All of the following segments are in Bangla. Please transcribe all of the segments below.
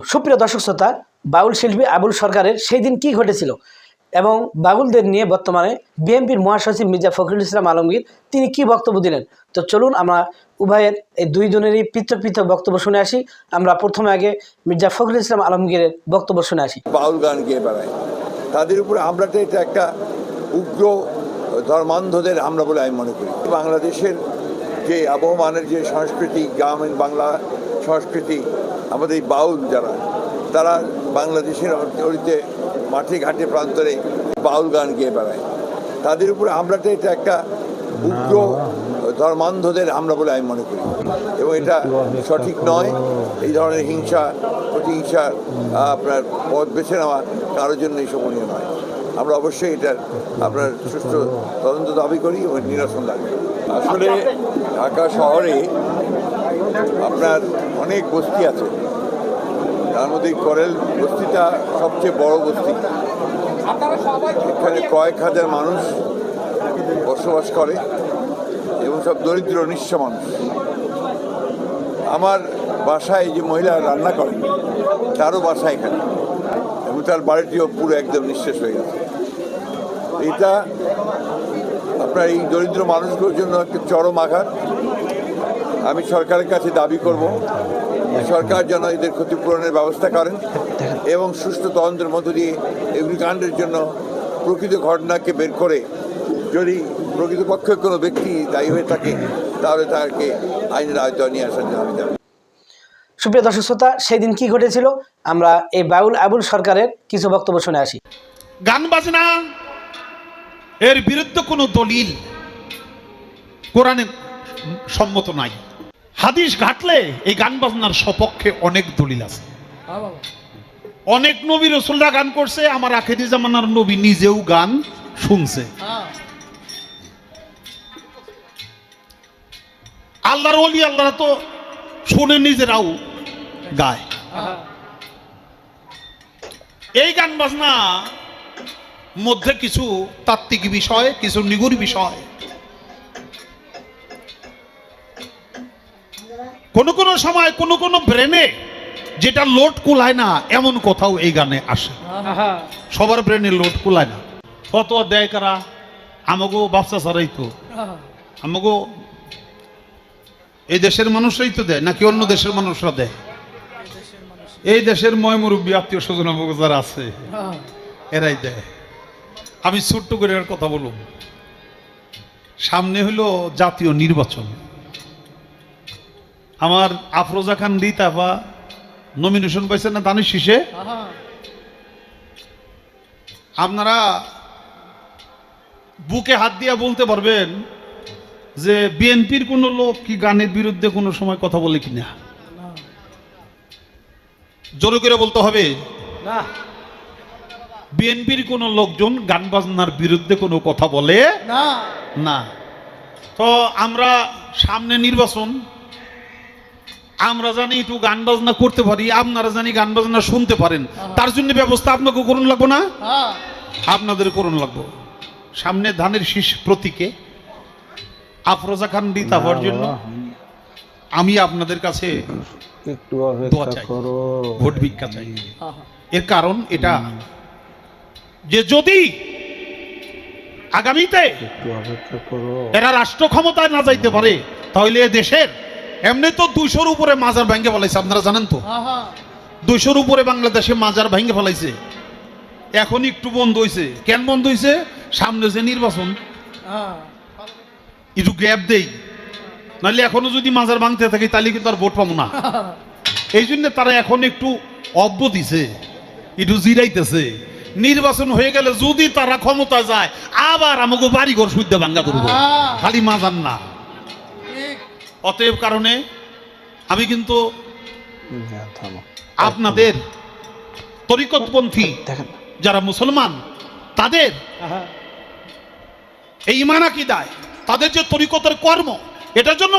সুপ্রিয় দর্শক শ্রোতা, বাউল শিল্পী আবুল সরকারের সেই দিন কি ঘটেছিল এবং বাউলদের নিয়ে বর্তমানে বিএনপির মহাসচিব মির্জা ফখরুল ইসলাম আলমগীর তিনি কি বক্তব্য দিলেন? তো চলুন আমরা উভয়ের এই দুইজনেরই পৃথক পৃথক বক্তব্য শুনে আসি। আমরা প্রথমে আগে মির্জা ফখরুল ইসলাম আলমগীরের বক্তব্য শুনে আসি। বাউল গান গিয়ে বেড়ায় তাদের উপরে হামলাটা এটা একটা উগ্র ধর্মান্ধদের হামলা বলে আমি মনে করি। বাংলাদেশের যে আবহমানের যে সংস্কৃতি গ্রামীণ বাংলা সংস্কৃতি আমাদের এই বাউল যারা, তারা বাংলাদেশের অলিতে মাঠে ঘাটে প্রান্তরে বাউল গান গেয়ে বেড়ায়। তাদের উপরে হামলাটা এটা একটা উগ্র ধর্মান্ধদের হামলা বলে আমি মনে করি। এবং এটা সঠিক নয়, এই ধরনের হিংসা, প্রতিহিংসা আপনার পথ বেছে নেওয়া কারোর জন্য শোভনীয় নয়। আমরা অবশ্যই এটার আপনার সুষ্ঠু তদন্ত দাবি করি এবং নিরসন দাবি করি। আসলে ঢাকা শহরে আপনার অনেক বস্তি আছে। তার মধ্যে করেল বস্তিটা সবচেয়ে বড় বস্তি। এখানে কয়েক হাজার মানুষ বসবাস করে এবং সব দরিদ্র, নিঃস্ব মানুষ। আমার বাসায় যে মহিলা রান্না করে, তারও বাসা এখানে। এবং তার বাড়িটিও পুরো একদম নিঃশেষ হয়ে গেছে। এটা আপনার এই দরিদ্র মানুষগুলোর জন্য একটা চরম আঘাত। আমি সরকারের কাছে দাবি করব সরকার যেন এদের ক্ষতিপূরণের ব্যবস্থা করেন এবং সুষ্ঠু তদন্তের মধ্য দিয়ে এগ্রিকাণ্ডের জন্য প্রকৃত ঘটনাকে বের করে যদি প্রকৃতপক্ষে কোনো ব্যক্তি দায়ী হয়ে থাকে তাহলে তাকে আইনের আয়তায় নিয়ে আসার জন্য আমি দাবি সুপ্রিয় দর্শক শ্রোতা সেই দিন কি ঘটেছিল? আমরা এই বাউল আবুল সরকারের কিছু বক্তব্য শুনে আসি। গান বাজনা এর বিরুদ্ধে কোনো দলিল কোরআনে সম্মত নাই। হাদিস ঘাটলে এই গান বাজনার সপক্ষে অনেক দলিল আছে। অনেক নবী রসুলরা গান করছে আমার আখেরি জামানার নবী নিজেও গান শুনছে। আল্লাহর অলি আল্লাহ তো শুনে নিজেরাও গায়। এই গান বাজনা মধ্যে কিছু তাত্ত্বিক বিষয় কিছু নিগুড় বিষয়। কোন কোনো সময় কোনো কোনো ব্রেনে যেটা লোড কুলায় না এমন কোথাও এই গানে আসে। সবার ব্রেনে লোড কুলায় না। ফতোয়া দেয় কারা? আমাগো ব্যবসা ছাড়াই তো। আমাগো এই দেশের মানুষরাই তো দেয় নাকি অন্য দেশের মানুষরা দেয়? এই দেশের ময় মুরব্বী আত্মীয় স্বজন আমাকে যারা আছে এরাই দেয়। আমি ছোট্ট করে এর কথা বলুন সামনে হলো জাতীয় নির্বাচন। আমার আফরোজা খান রিতাফা নমিনেশন পাইছেন না দানিশ শীষে আপনারা বুকে হাত দিয়া বলতে পারবেন যে বিএনপির কোনো লোক কি গানের বিরুদ্ধে কোনো সময় কথা বলে কিনা? জোরে করে বলতে হবে। না। বিএনপির কোন লোকজন গান বাজনার বিরুদ্ধে কোনো কথা বলে না। না। তো আমরা সামনে নির্বাচন আমরা জানি একটু গান বাজনা করতে পারি আপনারা জানি গান বাজনা শুনতে পারেন। তার জন্য ব্যবস্থা আপনাকে করুন লাগবো না? আপনাদের করুন লাগবো। সামনে ধানের শীষ প্রতীকে। আফরোজা খান দিতা হওয়ার জন্য। আমি আপনাদের কাছে একটু ভোট ভিক্ষা চাই। এর কারণ এটা যে যদি আগামীতে এরা রাষ্ট্র ক্ষমতায় না যাইতে পারে তাহলে দেশের এমনি তো দুইশোর উপরে মাজার ভেঙে ফেলাইছে আপনারা জানেন তো? দুইশোর উপরে বাংলাদেশে মাজার ভেঙে ফেলাইছে। এখন একটু বন্ধ হয়েছে কেন বন্ধ হয়েছে সামনে যে নির্বাচন। একটু গ্যাপ দেই। নাহলে এখনও যদি মাজার ভাঙতে থাকে তাহলে কিন্তু আর ভোট পাবো না। এই জন্য তারা এখন একটু অব্য দিছে একটু জিরাইতেছে। নির্বাচন হয়ে গেলে যদি তারা ক্ষমতা যায় আবার আমাকে বাড়ি ঘর শুদ্ধ ভাঙ্গা করব। খালি মাজার না। অতএব কারণে আমি কিন্তু হ্যাঁ, আপনাদের তরিকতপন্থী দেখেন। যারা মুসলমান তাদের এই ইমান আকিদায় তাদের যে তরিকতের কর্ম এটার জন্য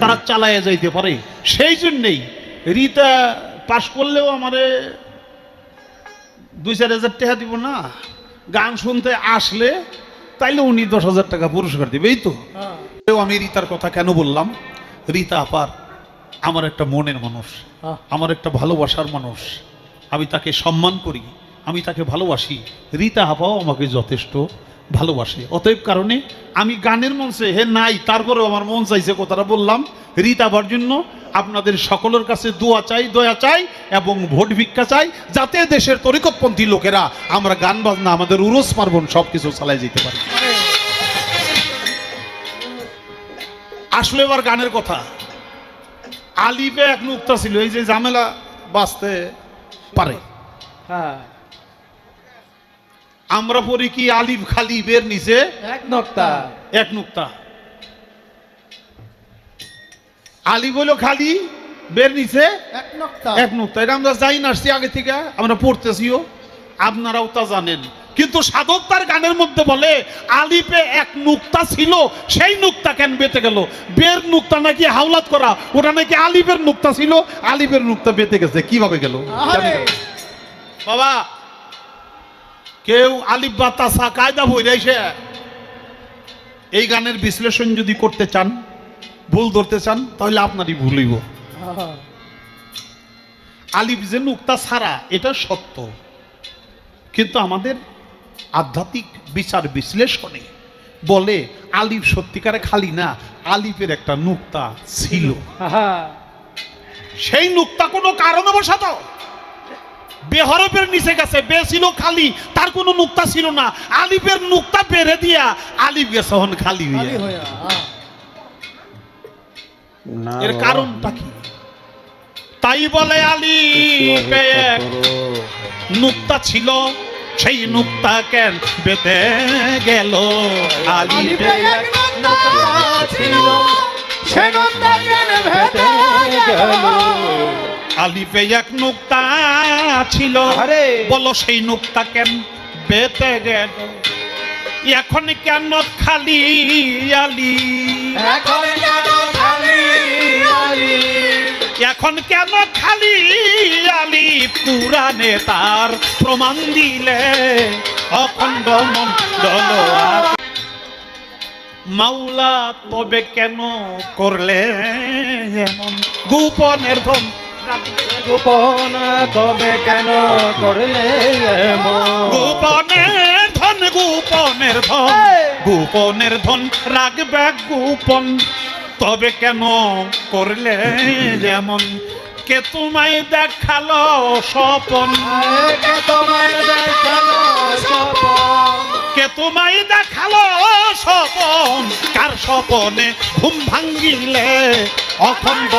তারা চালাইয়া যাইতে পারে। সেই জন্যেই রিতা পাশ করলেও আমারে দুই চার হাজার টাকা দিব না। গান শুনতে আসলে তাইলে উনি দশ হাজার টাকা পুরস্কার দিবে এই তো? আমি রিতার কথা কেন বললাম? রিতা আপার আমার একটা মনের মানুষ আমার একটা ভালোবাসার মানুষ। আমি তাকে সম্মান করি আমি তাকে ভালোবাসি। রীতা হাপাও আমাকে যথেষ্ট ভালোবাসে। অতএব কারণে আমি গানের মঞ্চে হে নাই তারপরেও আমার মন চাইছে কথাটা বললাম। রীতা হবার জন্য আপনাদের সকলের কাছে দোয়া চাই দয়া চাই এবং ভোট ভিক্ষা চাই যাতে দেশের তরিকতপন্থী লোকেরা আমরা গান বাজনা আমাদের উরস পার্বণ সব কিছু চালাই যেতে পারি। আসলে এবার গানের কথা। আলিপে এক নুক্তা ছিল এই যে ঝামেলা বাঁচতে পারে। হ্যাঁ। আমরা পড়ি কি আলিফ খালি বের নিচে? এক নক্তা। এক নুক্তা। আলিফ হলো খালি বের নিচে? এক নক্তা। এক নুক্তা। এটা আমরা যাই না আসছি আগে থেকে আমরা পড়তেছিও আপনারাও তা জানেন। কিন্তু সাধক তার গানের মধ্যে বলে আলিপে এক নুক্তা ছিল সেই নুক্তা কেন বেঁচে গেল? বের নুক্তা নাকি হাওলাত করা ওটা নাকি আলিপের নুক্তা ছিল? আলিপের নুক্তা বেঁচে গেছে কীভাবে গেল? বাবা কেউ আলিফ বা তাসা কায়দা বই রয়েছে এই গানের বিশ্লেষণ যদি করতে চান ভুল ধরতে চান তাহলে আপনারই ভুলইব আলিফ যে নুক্তা ছাড়া এটা সত্য। কিন্তু আমাদের আধ্যাত্মিক বিচার বিশ্লেষণে বলে আলিফ সত্যিকারে খালি না আলিফের একটা নুক্তা ছিল। সেই নুক্তা কোনো কারণবশত বেহরফের নিচে গেছে বে ছিল খালি তার কোনো নুক্তা ছিল না। আলিফের নুক্তা বেড়ে দিয়া আলিফ গেছে হন খালি এর কারণটা কি? তাই বলে আলী একটু অপেক্ষা নুক্তা ছিল সেই নুক্তা কেন বেতে গেল? আলী আলিফে এক নুক্তা ছিল। বলো সেই নুক্তা কেন বেতে গেল? এখন কেন খালি আলী? এখন কেন খালি আলি? পুরাণে তার প্রমাণ দিলে? অখণ্ড আকাশ। মাওলা তবে কেন করলে এমন? গোপনের ধন গোপন তবে কেন করলে গোপনের ধন গোপনের ধন গোপনের ধন রাখবে গোপন। তবে কেন করলে যেমন? কে তোমায় দেখাল স্বপন? কে তোমায় দেখাল স্বপন? কার স্বপনে ঘুম ভাঙ্গিলে অখণ্ড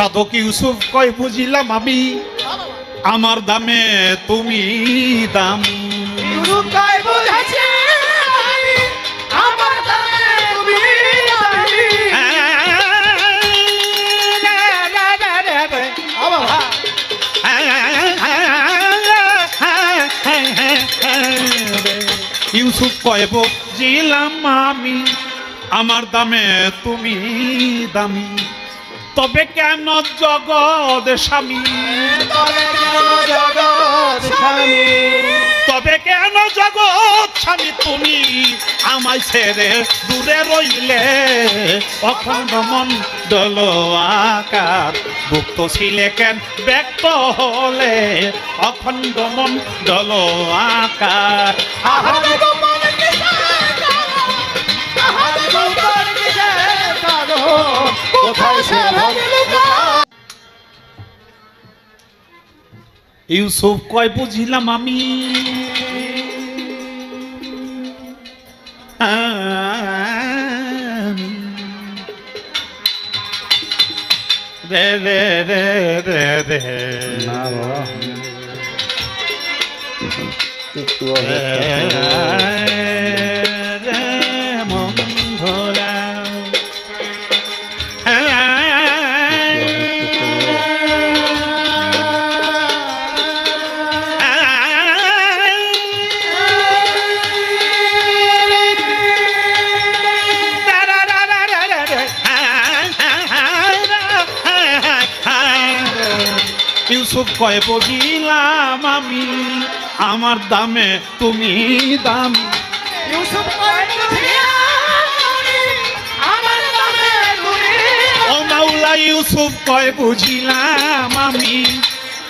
সাধক ইউসুফ কয় বুঝিলাম আমি আমার দামে তুমি দাম। ইউসুফ কয় বুঝিলাম আমি আমার দামে তুমি দামি। তবে কেন জগৎ স্বামী? তবে কেন জগৎ স্বামী? তুমি আমায় ছেড়ে দূরে রইলে? অখণ্ড মণ্ডল আকার গুপ্ত ছিলে কেন ব্যক্ত হলে? অখণ্ড মণ্ডল আকার। ইউসুফ কয় বুঝিলাম আমি আমি। রে রে রে রে রে না বাবা ইউসুফ কয়ে বুঝিলাম আমি আমার দামে তুমি দামি ইউসুফ ও মাওলা ইউসুফ কয় বুঝিলাম আমি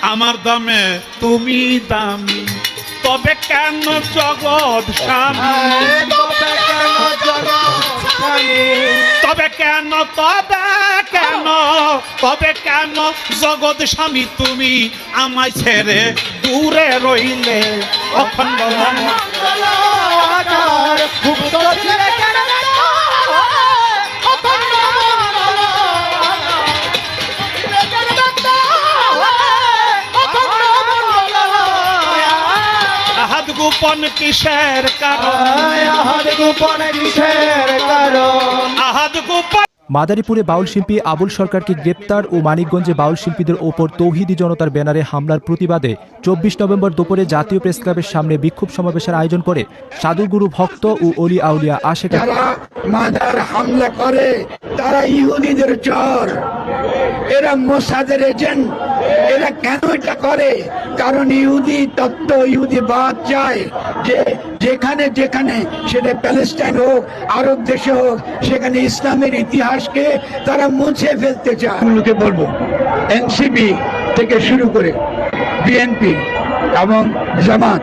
আমার দামে তুমি দামি তবে কেন জগৎ স্বামী তবে কেন তবে কেন তবে কেন জগৎ স্বামী তুমি আমায় ছেড়ে দূরে রইলে? অখণ্ড মঙ্গল আহাদ গোপন কিসের কারণ? আহাদ গোপন মাদারীপুরে বাউল শিল্পী আবুল সরকারকে গ্রেপ্তার ও মানিকগঞ্জে বাউল শিল্পীদের ওপর তৌহিদি জনতার ব্যানারে হামলার প্রতিবাদে চব্বিশ নভেম্বর দুপুরে জাতীয় প্রেস ক্লাবের সামনে বিক্ষোভ সমাবেশের আয়োজন করে সাধুগুরু ভক্ত ও অলি আউলিয়া আশেখ যারা মাদার হামলা করে তারা ইহুদিদের চর। এরা মোসাদের এজেন্ট। এরা কেন এটা করে? কারণ ইহুদি তত্ত্ব, ইহুদি বাদ চায় যে যেখানে যেখানে, সেটা প্যালেস্টাইন হোক, আরব দেশে হোক, সেখানে ইসলামের ইতিহাসকে তারা মুছে ফেলতে চায়। বলব এনসিপি থেকে শুরু করে বিএনপি এবং জামাত।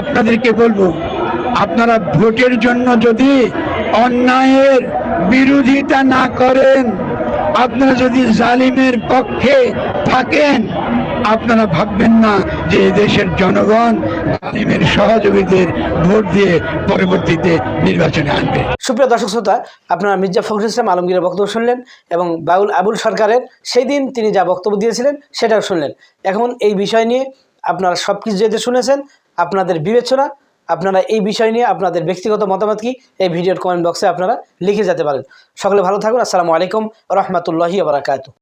আপনাদেরকে বলব, আপনারা ভোটের জন্য যদি অন্যায়ের বিরোধিতা না করেন আপনারা যদি জালিমের পক্ষে থাকেন, আপনারা ভাববেন না যে দেশের জনগণ জালিমের সহযোগীদের ভোট দিয়ে পরবর্তীতে নির্বাচনে আনবে সুপ্রিয় দর্শক শ্রোতা, আপনারা মির্জা ফখরুল ইসলাম আলমগীরের বক্তব্য শুনলেন এবং বাউল আবুল সরকারের সেই দিন তিনি যা বক্তব্য দিয়েছিলেন সেটাও শুনলেন। এখন এই বিষয় নিয়ে আপনারা সব কিছু যেহেতু শুনেছেন, আপনাদের বিবেচনা আপনারা এই বিষয় নিয়ে আপনাদের ব্যক্তিগত মতামত কি? এই ভিডিওর কমেন্ট বক্সে আপনারা লিখে যেতে পারেন। সকলে ভালো থাকুন। আসসালামু আলাইকুম রহমতুল্লাহি আবরাকাতু